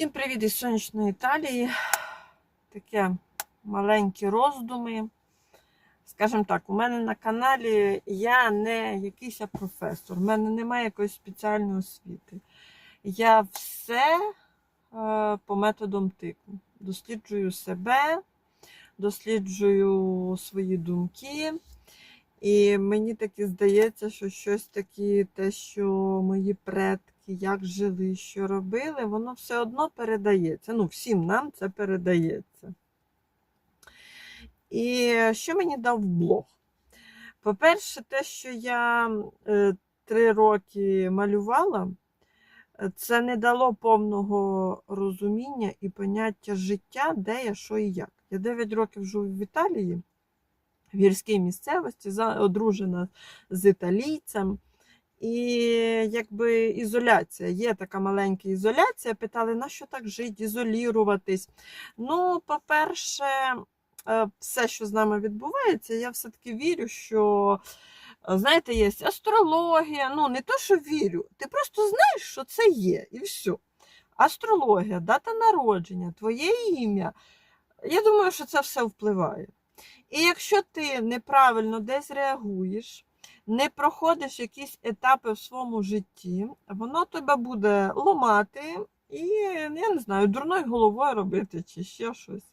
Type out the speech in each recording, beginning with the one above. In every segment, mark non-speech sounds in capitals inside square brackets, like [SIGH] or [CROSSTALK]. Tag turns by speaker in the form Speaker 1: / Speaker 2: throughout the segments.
Speaker 1: Всім привіт із сонячної Італії. Таке маленькі роздуми. Скажімо так, у мене на каналі я не якийсь професор, у мене немає якоїсь спеціальної освіти. Я все е, по методам тику. Досліджую себе, досліджую свої думки. І мені таки здається, що щось таке, те, що мої предки як жили, що робили, воно все одно передається. Ну, всім нам це передається. І що мені дав блог? По-перше, те, що я е, три роки малювала, е, це не дало повного розуміння і поняття життя, де я, що і як. Я 9 років живу в Італії, в гірській місцевості, одружена з італійцем. І якби ізоляція, є така маленька ізоляція. Питали, на що так жити, ізоліруватись. Ну, по-перше, е, все, що з нами відбувається, я все-таки вірю, що, е, знаєте, є астрологія. Ну, не то, що вірю, ти просто знаєш, що це є, і все. Астрологія, дата народження, твоє ім'я. Я думаю, що це все впливає. І якщо ти неправильно десь реагуєш, не проходиш якісь етапи в своєму житті, воно тебе буде ломати і, я не знаю, дурною головою робити чи ще щось.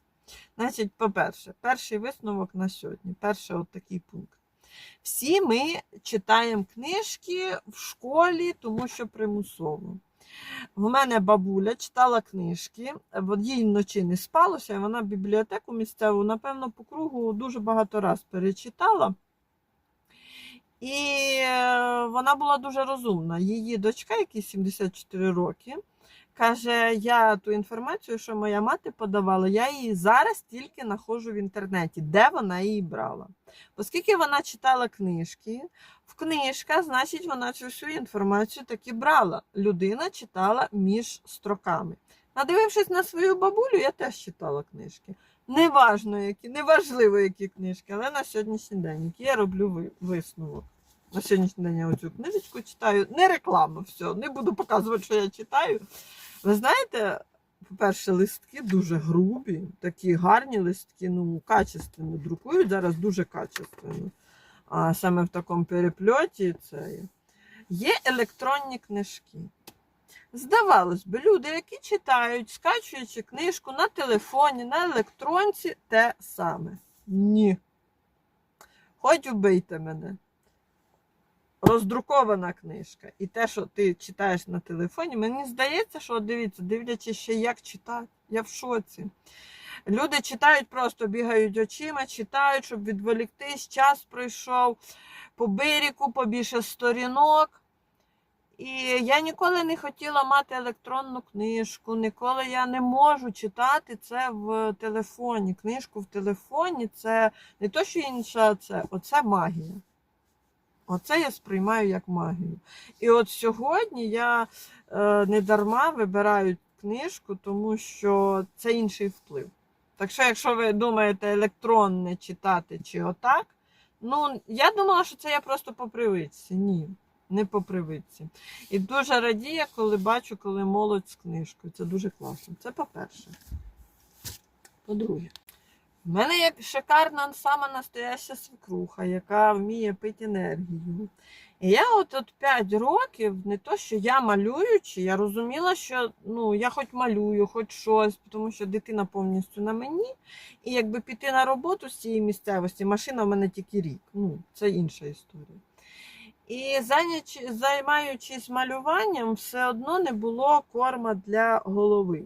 Speaker 1: Значить, по-перше, перший висновок на сьогодні, перший от такий пункт. Всі ми читаємо книжки в школі, тому що примусово. В мене бабуля читала книжки, їй вночі не спалося, і вона бібліотеку місцеву, напевно, по кругу дуже багато раз перечитала. І е, вона була дуже розумна. Її дочка, якій 74 роки, каже: я ту інформацію, що моя мати подавала, я її зараз тільки знаходжу в інтернеті, де вона її брала. Оскільки вона читала книжки, в книжках, значить, вона цю всю інформацію таки брала. Людина читала між строками. Надивившись на свою бабулю, я теж читала книжки. Неважно, які, неважливо, які книжки, але на сьогоднішній день, які я роблю висновок. На сьогоднішній день я оцю книжечку читаю. Не реклама, все, не буду показувати, що я читаю. Ви знаєте, по-перше, листки дуже грубі, такі гарні листки, ну, качественно друкують зараз дуже качественно. А саме в такому перепльоті це. Є електронні книжки. Здавалось би, люди, які читають, скачуючи книжку на телефоні, на електронці, те саме. Ні. Хоч убийте мене. Роздрукована книжка. І те, що ти читаєш на телефоні, мені здається, що дивіться, дивлячись ще як читати. Я в шоці. Люди читають, просто бігають очима, читають, щоб відволіктись, час пройшов по бирику, побільше сторінок. І я ніколи не хотіла мати електронну книжку, ніколи я не можу читати це в телефоні. Книжку в телефоні це не то, що інша, це оце магія. Оце я сприймаю як магію. І от сьогодні я е, не дарма вибираю книжку, тому що це інший вплив. Так що, якщо ви думаєте електронне читати чи отак, ну я думала, що це я просто по привичці. Ні, не по привичці. І дуже радію, коли бачу, коли молодь з книжкою. Це дуже класно. Це по-перше. По-друге, в мене є шикарна сама настояща свекруха, яка вміє пити енергію. І я от, от 5 років, не то, що я малюючи, я розуміла, що ну, я хоч малюю, хоч щось, тому що дитина повністю на мені. І якби піти на роботу з цієї місцевості, машина в мене тільки рік. Ну, це інша історія. І займаючись малюванням, все одно не було корма для голови.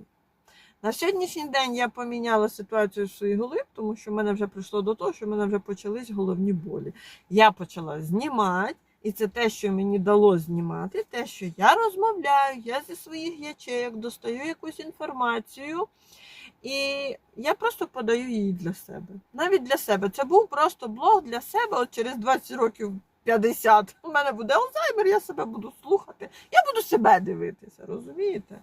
Speaker 1: На сьогоднішній день я поміняла ситуацію в своїй голові, тому що в мене вже прийшло до того, що в мене вже почались головні болі. Я почала знімати, і це те, що мені дало знімати, те, що я розмовляю, я зі своїх ячеїк достаю якусь інформацію, і я просто подаю її для себе. Навіть для себе. Це був просто блог для себе. От через 20 років 50 у мене буде Алзаймер, я себе буду слухати. Я буду себе дивитися, розумієте?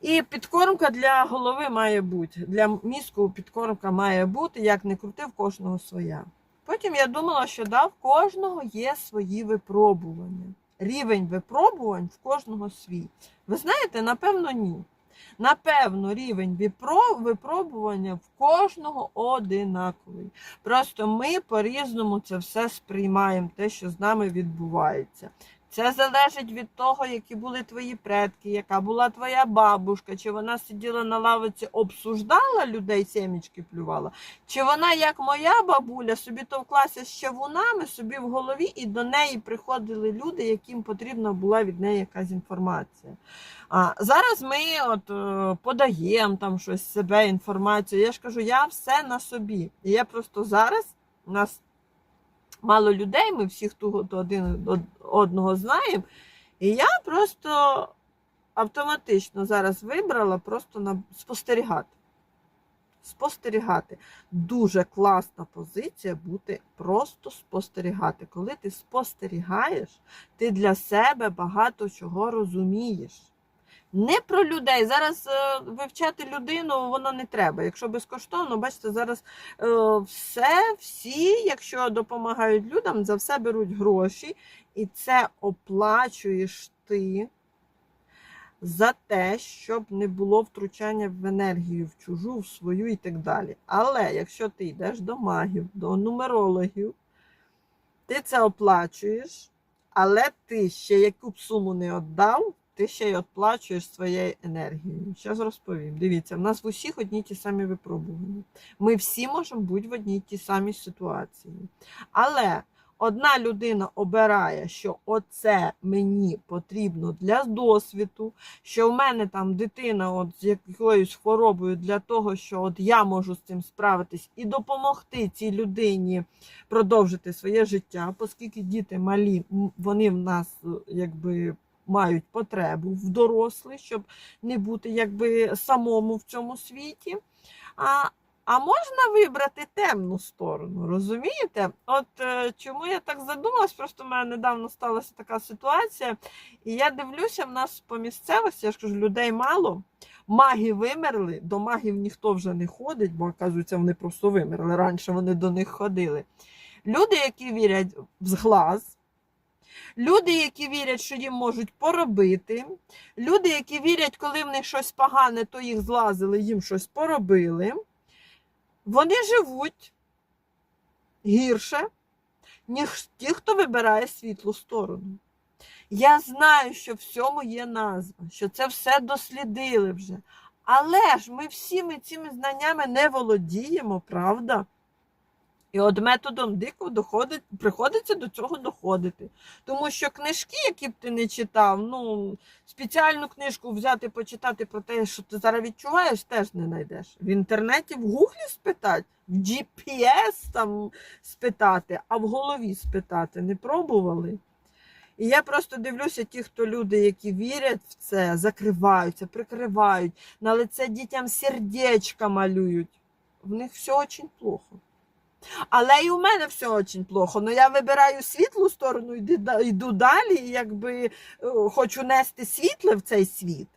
Speaker 1: І підкормка для голови має бути. Для мізку підкормка має бути, як не крути, в кожного своя. Потім я думала, що да, в кожного є свої випробування. Рівень випробувань в кожного свій. Ви знаєте, напевно, ні. Напевно, рівень випробування в кожного одинаковий. Просто ми по-різному це все сприймаємо, те, що з нами відбувається. Це залежить від того, які були твої предки, яка була твоя бабушка, чи вона сиділа на лавиці, обсуждала людей, семічки плювала, чи вона, як моя бабуля, собі товклася з щавунами собі в голові, і до неї приходили люди, яким потрібна була від неї якась інформація. А зараз ми от е, подаємо там щось себе, інформацію. Я ж кажу, я все на собі. І я просто зараз нас мало людей, ми всіх того один одного знаємо. І я просто автоматично зараз вибрала просто на спостерігати. Спостерігати. Дуже класна позиція бути просто спостерігати. Коли ти спостерігаєш, ти для себе багато чого розумієш. Не про людей. Зараз е, вивчати людину воно не треба. Якщо безкоштовно, бачите, зараз е, все, всі, якщо допомагають людям, за все беруть гроші, і це оплачуєш ти за те, щоб не було втручання в енергію, в чужу, в свою і так далі. Але якщо ти йдеш до магів, до нумерологів, ти це оплачуєш, але ти ще яку б суму не віддав, ти ще й оплачуєш своєю енергією. Зараз розповім. Дивіться, в нас в усіх одні ті самі випробування. Ми всі можемо бути в одній й тій самій ситуації. Але одна людина обирає, що оце мені потрібно для досвіду, що в мене там дитина от з якоюсь хворобою для того, що от я можу з цим справитись і допомогти цій людині продовжити своє життя, оскільки діти малі, вони в нас е, якби. Мають потребу в дорослих, щоб не бути якби самому в цьому світі. А, а можна вибрати темну сторону, розумієте? От е, чому я так задумалась, просто в мене недавно сталася така ситуація, і я дивлюся, в нас по місцевості, я ж кажу, людей мало. Маги вимерли, до магів ніхто вже не ходить, бо, оказується, вони просто вимерли. Раніше вони до них ходили. Люди, які вірять в зглаз, люди, які вірять, що їм можуть поробити, люди, які вірять, коли в них щось погане, то їх злазили, їм щось поробили, вони живуть гірше, ніж ті, хто вибирає світлу сторону. Я знаю, що всьому є назва, що це все дослідили вже. Але ж ми всіми цими знаннями не володіємо, правда? І от методом дику доходить, приходиться до цього доходити. Тому що книжки, які б ти не читав, ну, спеціальну книжку взяти, почитати про те, що ти зараз відчуваєш, теж не знайдеш. В інтернеті в гуглі спитати, в GPS там спитати, а в голові спитати не пробували. І я просто дивлюся, ті, хто люди, які вірять в це, закриваються, прикривають, на лице дітям сердечка малюють. В них все дуже плохо. Але і у мене все дуже плохо. Ну я вибираю світлу сторону, йду, далі, якби е, хочу нести світле в цей світ.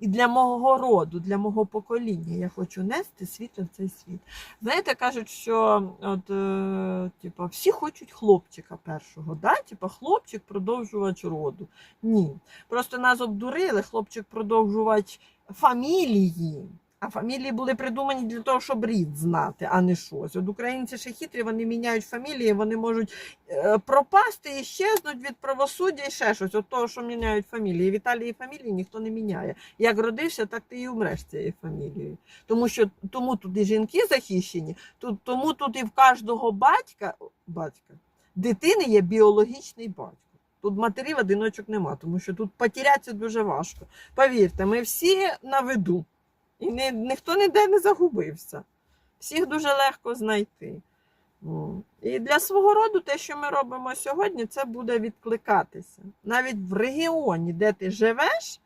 Speaker 1: І для мого роду, для мого покоління я хочу нести світло в цей світ. Знаєте, кажуть, що от, е, типу, всі хочуть хлопчика першого, да? типу, хлопчик продовжувач роду. Ні. Просто нас обдурили, хлопчик продовжувач фамілії. А фамілії були придумані для того, щоб рід знати, а не щось. От українці ще хитрі, вони міняють фамілії, вони можуть е, пропасти і щезнуть від правосуддя і ще щось. От того, що міняють фамілії. В Італії фамілії ніхто не міняє. Як родився, так ти і умреш цією фамілією. Тому що тому тут і жінки захищені, тут, тому тут і в кожного батька, батька дитини є біологічний батько. Тут матерів одиночок нема, тому що тут потерятися дуже важко. Повірте, ми всі на виду. І ні, ніхто ніде не загубився. Всіх дуже легко знайти. І для свого роду те, що ми робимо сьогодні, це буде відкликатися. Навіть в регіоні, де ти живеш,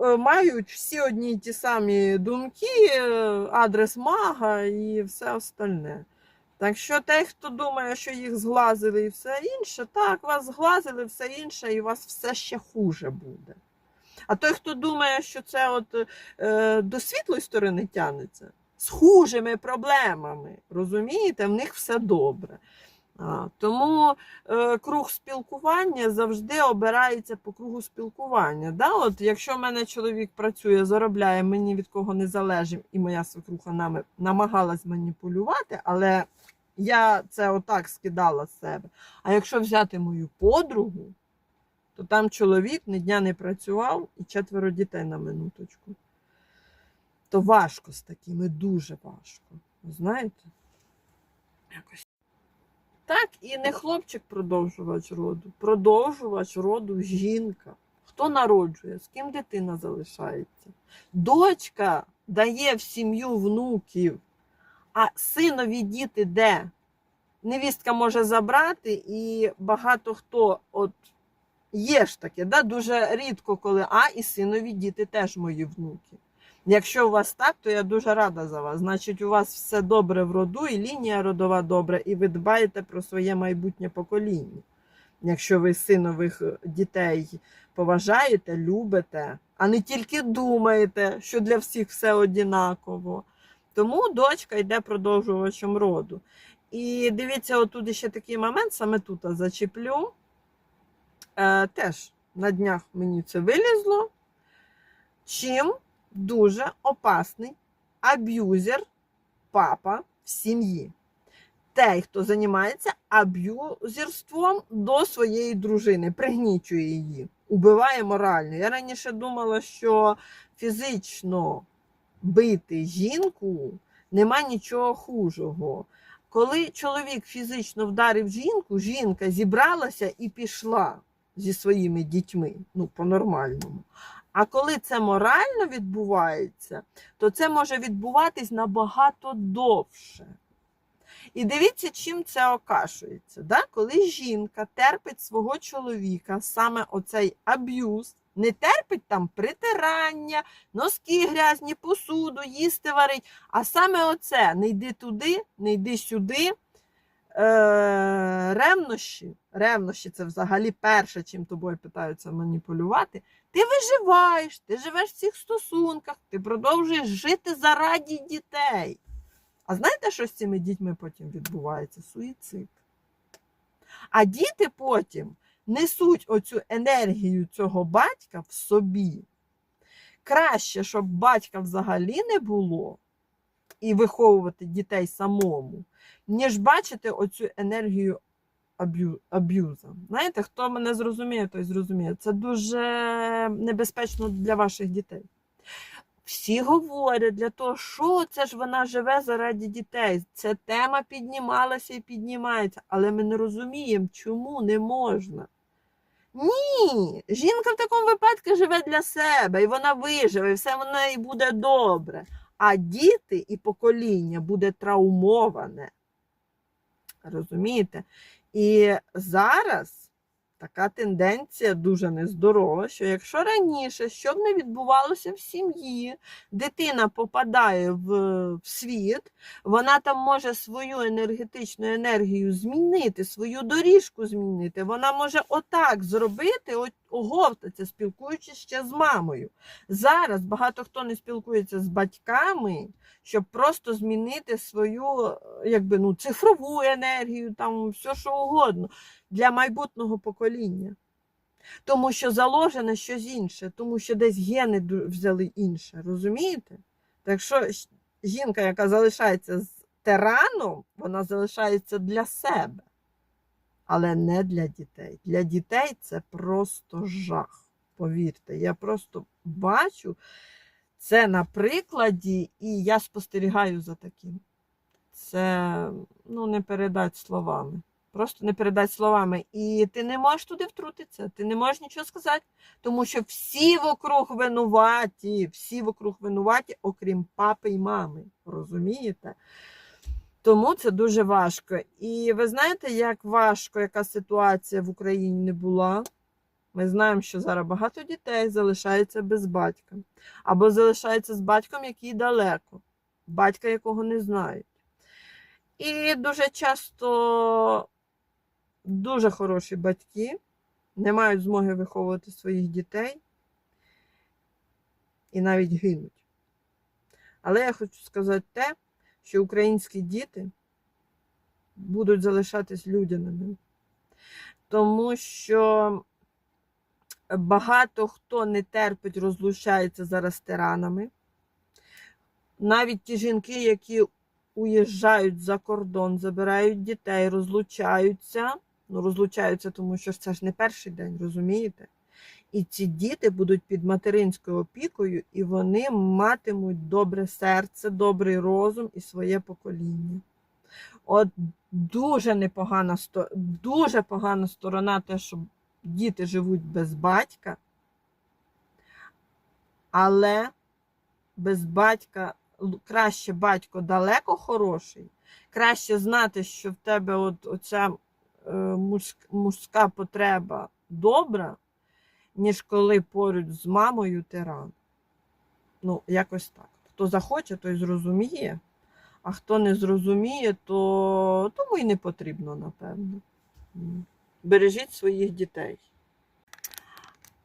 Speaker 1: е, мають всі одні й ті самі думки, е, адрес мага і все остальне. Так що той, хто думає, що їх зглазили і все інше, так, вас зглазили все інше, і у вас все ще хуже буде. А той, хто думає, що це от е, до світлої сторони тягнеться, з хужими проблемами, розумієте, в них все добре. А, тому е, круг спілкування завжди обирається по кругу спілкування. Да? От, якщо в мене чоловік працює, заробляє, мені від кого не залежить, і моя свекруха нами намагалась маніпулювати, але я це отак скидала з себе. А якщо взяти мою подругу, то там чоловік ні дня не працював і четверо дітей на минуточку. То важко з такими, дуже важко. Ви знаєте? Якось. Так, і не хлопчик продовжувач роду, продовжувач роду жінка. Хто народжує, з ким дитина залишається? Дочка дає в сім'ю внуків, а синові діти де? Невістка може забрати, і багато хто, от є ж таке, да? дуже рідко, коли а і синові діти теж мої внуки. Якщо у вас так, то я дуже рада за вас. Значить, у вас все добре в роду, і лінія родова добра, і ви дбаєте про своє майбутнє покоління. Якщо ви синових дітей поважаєте, любите, а не тільки думаєте, що для всіх все однаково. Тому дочка йде продовжувачем роду. І дивіться, отут ще такий момент, саме тут зачеплю. Е, теж на днях мені це вилізло. Чим дуже опасний аб'юзер папа в сім'ї. Той, хто займається аб'юзерством до своєї дружини, пригнічує її, убиває морально. Я раніше думала, що фізично бити жінку нема нічого хужого. Коли чоловік фізично вдарив жінку, жінка зібралася і пішла зі своїми дітьми, ну, по-нормальному. А коли це морально відбувається, то це може відбуватись набагато довше. І дивіться, чим це окашується. Да? Коли жінка терпить свого чоловіка, саме оцей аб'юз, не терпить там притирання, носки грязні, посуду, їсти варить, а саме оце не йди туди, не йди сюди. Е, ревнощі, ревнощі це взагалі перше, чим тобою питаються маніпулювати. Ти виживаєш, ти живеш в цих стосунках, ти продовжуєш жити заради дітей. А знаєте, що з цими дітьми потім відбувається? Суїцид. А діти потім несуть оцю енергію цього батька в собі. Краще, щоб батька взагалі не було і виховувати дітей самому, ніж бачити оцю енергію аб'ю, аб'юза. Знаєте, хто мене зрозуміє, той зрозуміє. Це дуже небезпечно для ваших дітей. Всі говорять для того, що це ж вона живе заради дітей. Ця тема піднімалася і піднімається, але ми не розуміємо, чому не можна. Ні, жінка в такому випадку живе для себе, і вона виживе, і все в неї буде добре. А діти і покоління буде травмоване. Розумієте? І зараз така тенденція дуже нездорова, що якщо раніше, що б не відбувалося в сім'ї, дитина попадає в, в світ, вона там може свою енергетичну енергію змінити, свою доріжку змінити. Вона може отак зробити, от, оговтатися, спілкуючись ще з мамою. Зараз багато хто не спілкується з батьками, щоб просто змінити свою якби, ну, цифрову енергію, там все що угодно для майбутнього покоління. Тому що заложено щось інше, тому що десь гени взяли інше, розумієте? Так що жінка, яка залишається з тираном, вона залишається для себе, але не для дітей. Для дітей це просто жах. Повірте, я просто бачу це на прикладі, і я спостерігаю за таким. Це ну, не передати словами. Просто не передати словами. І ти не можеш туди втрутитися, ти не можеш нічого сказати, тому що всі вокруг винуваті, всі вокруг винуваті, окрім папи і мами. Розумієте? Тому це дуже важко. І ви знаєте, як важко, яка ситуація в Україні не була? Ми знаємо, що зараз багато дітей залишається без батька, або залишається з батьком, який далеко, батька, якого не знають. І дуже часто дуже хороші батьки не мають змоги виховувати своїх дітей і навіть гинуть. Але я хочу сказати те, що українські діти будуть залишатись людяними. Тому що багато хто не терпить, розлучається зараз з тиранами. Навіть ті жінки, які уїжджають за кордон, забирають дітей, розлучаються. Ну, розлучаються, тому що це ж не перший день, розумієте? І ці діти будуть під материнською опікою, і вони матимуть добре серце, добрий розум і своє покоління. От дуже непогана дуже погана сторона, те, що діти живуть без батька, але без батька краще батько далеко хороший, краще знати, що в тебе от оця е, мужська потреба добра, ніж коли поруч з мамою тиран. Ну, якось так. Хто захоче, той зрозуміє, а хто не зрозуміє, то тому і не потрібно, напевно. Бережіть своїх дітей.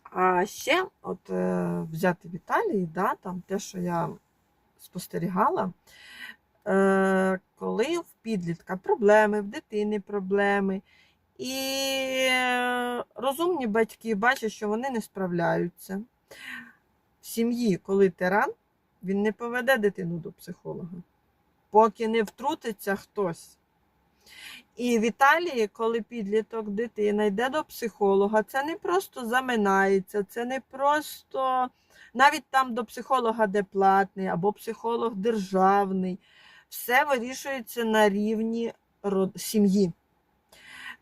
Speaker 1: А ще, от е, взяти в Італії, да, там те, що я спостерігала, е, коли в підлітка проблеми, в дитини проблеми, і е, розумні батьки бачать, що вони не справляються. В сім'ї, коли тиран, він не поведе дитину до психолога, поки не втрутиться хтось. І в Італії, коли підліток дитина йде до психолога, це не просто заминається, це не просто навіть там до психолога, де платний, або психолог державний, все вирішується на рівні сім'ї.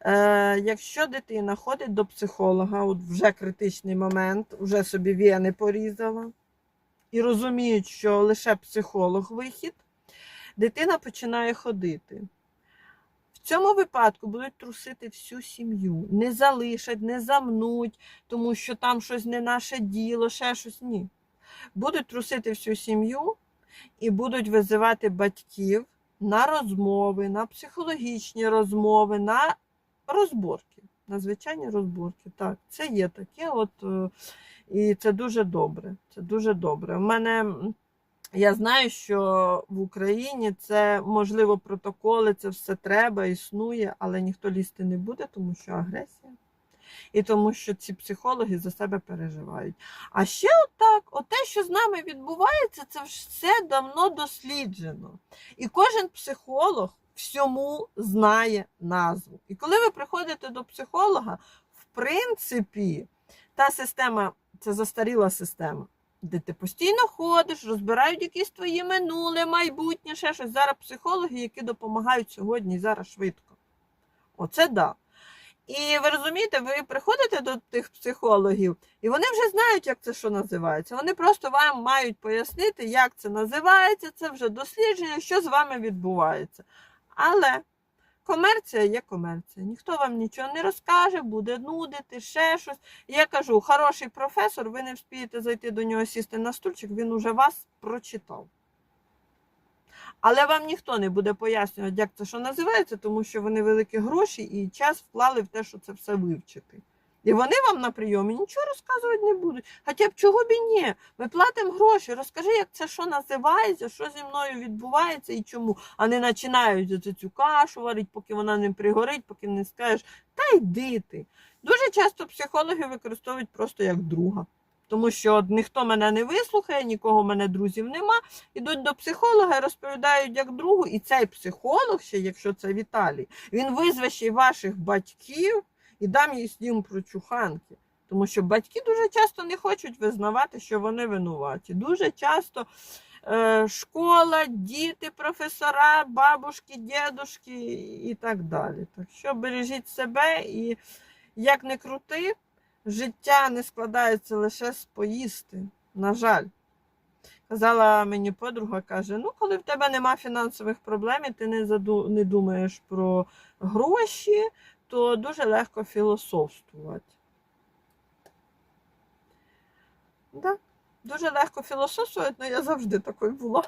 Speaker 1: Е, якщо дитина ходить до психолога, от вже критичний момент, вже собі вени порізала, і розуміють, що лише психолог вихід, дитина починає ходити. В цьому випадку будуть трусити всю сім'ю, не залишать, не замнуть, тому що там щось не наше діло, ще щось ні. Будуть трусити всю сім'ю і будуть визивати батьків на розмови, на психологічні розмови, на розборки, на звичайні розборки. Так, це є таке, от, е, і це дуже добре. Це дуже добре. У мене я знаю, що в Україні це можливо протоколи, це все треба, існує, але ніхто лізти не буде, тому що агресія. І тому що ці психологи за себе переживають. А ще отак, от те, що з нами відбувається, це все давно досліджено. І кожен психолог всьому знає назву. І коли ви приходите до психолога, в принципі, та система це застаріла система, де ти постійно ходиш, розбирають якісь твої минуле, майбутнє, ще щось. Зараз психологи, які допомагають сьогодні і зараз швидко. Оце да. І ви розумієте, ви приходите до тих психологів, і вони вже знають, як це що називається. Вони просто вам мають пояснити, як це називається, це вже дослідження, що з вами відбувається. Але комерція є комерція. Ніхто вам нічого не розкаже, буде нудити, ще щось. Я кажу, хороший професор, ви не вспієте зайти до нього сісти на стульчик, він уже вас прочитав. Але вам ніхто не буде пояснювати, як це що називається, тому що вони великі гроші і час вклали в те, що це все вивчити. І вони вам на прийомі нічого розказувати не будуть. Хоча б чого б і ні. Ми платимо гроші, розкажи, як це що називається, що зі мною відбувається і чому. А не починають цю кашу варити, поки вона не пригорить, поки не скажеш, та йди ти. Дуже часто психологи використовують просто як друга. Тому що ніхто мене не вислухає, нікого в мене друзів нема. Ідуть до психолога і розповідають як другу. І цей психолог, ще, якщо це Віталій, він визве ще й ваших батьків і дам їй їм прочуханки. Тому що батьки дуже часто не хочуть визнавати, що вони винуваті. Дуже часто е, школа, діти, професора, бабушки, дідушки і так далі. Так що бережіть себе і як не крути, життя не складається лише з поїсти. На жаль. Казала мені подруга, каже: ну, коли в тебе нема фінансових проблем, ти не, заду... не думаєш про гроші, то дуже легко філософствувати. Да, дуже легко філософствувати, але я завжди такою була.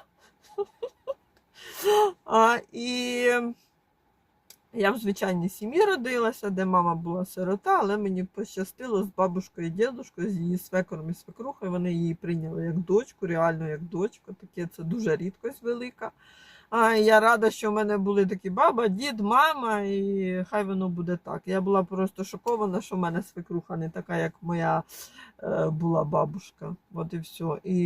Speaker 1: [LAUGHS] А, і я в звичайній сім'ї родилася, де мама була сирота, але мені пощастило з бабушкою і дідушкою, з її свекором і свекрухою. Вони її прийняли як дочку, реально як дочку. Таке це дуже рідкость велика. А я рада, що в мене були такі баба, дід, мама, і хай воно буде так. Я була просто шокована, що в мене свекруха не така, як моя е, була бабушка. От і все. І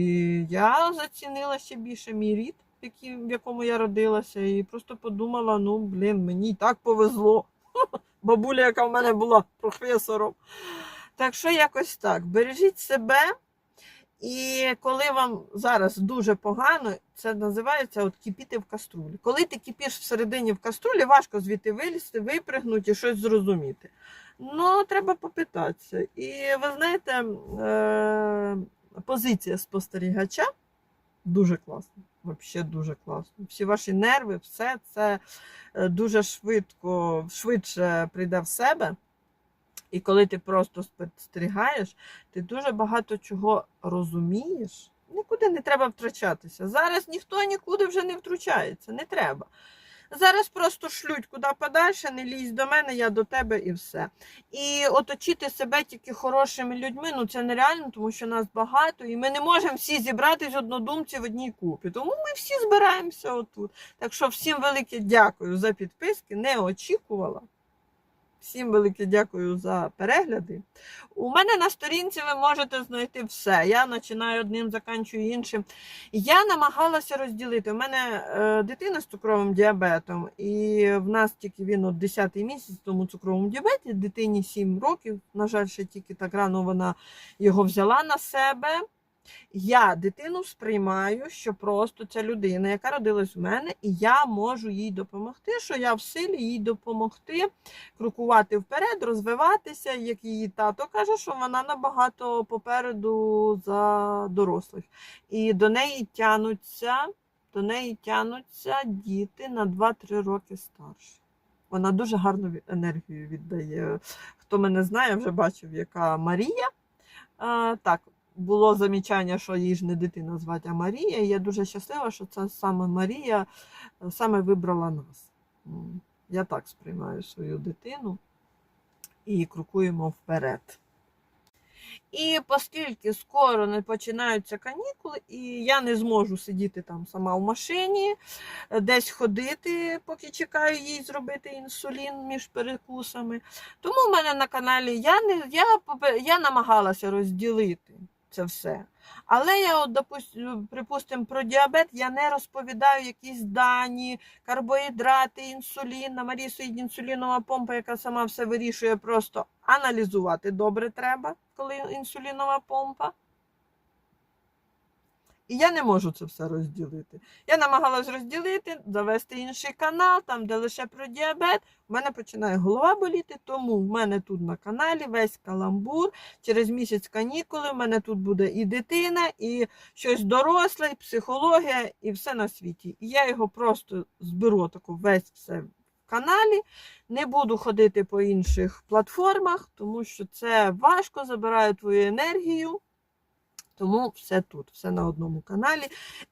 Speaker 1: я зацінила ще більше мій рід, який- в якому я родилася, і просто подумала: ну, блін, мені так повезло. [LAUGHS] Бабуля, яка в мене була професором. Так що якось так. Бережіть себе. І коли вам зараз дуже погано, це називається от кипіти в каструлі. Коли ти кипіш всередині в каструлі, важко звідти вилізти, випригнути і щось зрозуміти. Ну, треба попитатися. І ви знаєте, е- позиція спостерігача дуже класна. Взагалі дуже класно. Всі ваші нерви, все це е, дуже швидко, швидше прийде в себе. І коли ти просто спостерігаєш, ти дуже багато чого розумієш. Нікуди не треба втрачатися. Зараз ніхто нікуди вже не втручається, не треба. Зараз просто шлють куди подальше, не лізь до мене, я до тебе і все. І оточити себе тільки хорошими людьми, ну це нереально, тому що нас багато, і ми не можемо всі зібратись однодумці в одній купі. Тому ми всі збираємося отут. Так що всім велике дякую за підписки, не очікувала. Всім велике дякую за перегляди. У мене на сторінці ви можете знайти все. Я починаю одним, заканчую іншим. Я намагалася розділити. У мене е, дитина з цукровим діабетом, і в нас тільки він от 10 місяць тому цукровому діабеті, дитині 7 років. На жаль, ще тільки так рано вона його взяла на себе. Я дитину сприймаю, що просто ця людина, яка родилась в мене, і я можу їй допомогти, що я в силі їй допомогти крокувати вперед, розвиватися, як її тато каже, що вона набагато попереду за дорослих. І до неї тянуться, до неї тянуться діти на 2-3 роки старші. Вона дуже гарну енергію віддає. Хто мене знає, вже бачив, яка Марія. А, так, було замічання, що її ж не дитина звати, а Марія. І я дуже щаслива, що це саме Марія е, саме вибрала нас. Я так сприймаю свою дитину і крокуємо вперед. І оскільки скоро не починаються канікули, і я не зможу сидіти там сама в машині, е, десь ходити, поки чекаю їй зробити інсулін між перекусами. Тому в мене на каналі я не я, я намагалася розділити це все. Але я, от, допустим, припустимо, про діабет я не розповідаю якісь дані, карбоїдрати, інсулін. На Марії стоїть інсулінова помпа, яка сама все вирішує, просто аналізувати добре треба, коли інсулінова помпа. І я не можу це все розділити. Я намагалась розділити, завести інший канал, там, де лише про діабет. У мене починає голова боліти, тому в мене тут на каналі весь каламбур. Через місяць канікули в мене тут буде і дитина, і щось доросле, і психологія, і все на світі. І я його просто зберу таку весь все каналі. Не буду ходити по інших платформах, тому що це важко, забирає твою енергію. Тому все тут, все на одному каналі.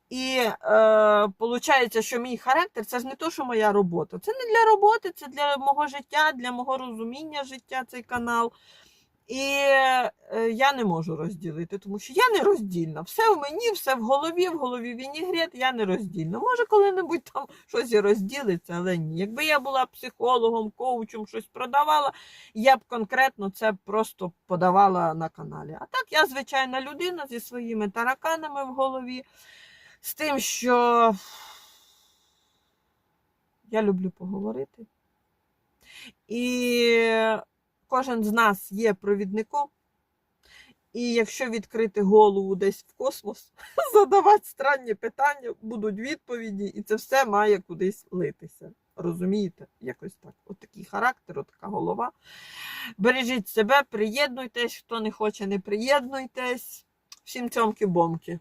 Speaker 1: І е, що мій характер це ж не то, що моя робота. Це не для роботи, це для мого життя, для мого розуміння життя цей канал. І е, я не можу розділити, тому що я не роздільна. Все в мені, все в голові, в голові вінігрет, я не роздільна. Може, коли-небудь там [LAUGHS] щось і розділиться, але ні. Якби я була психологом, коучем, щось продавала, я б конкретно це просто подавала на каналі. А так я звичайна людина зі своїми тараканами в голові, з тим, що я люблю поговорити. І кожен з нас є провідником. І якщо відкрити голову десь в космос, [LAUGHS] задавати странні питання, будуть відповіді, і це все має кудись литися. Розумієте? Якось так. От такий характер, от така голова. Бережіть себе, приєднуйтесь, хто не хоче, не приєднуйтесь. Всім цьомки-бомки.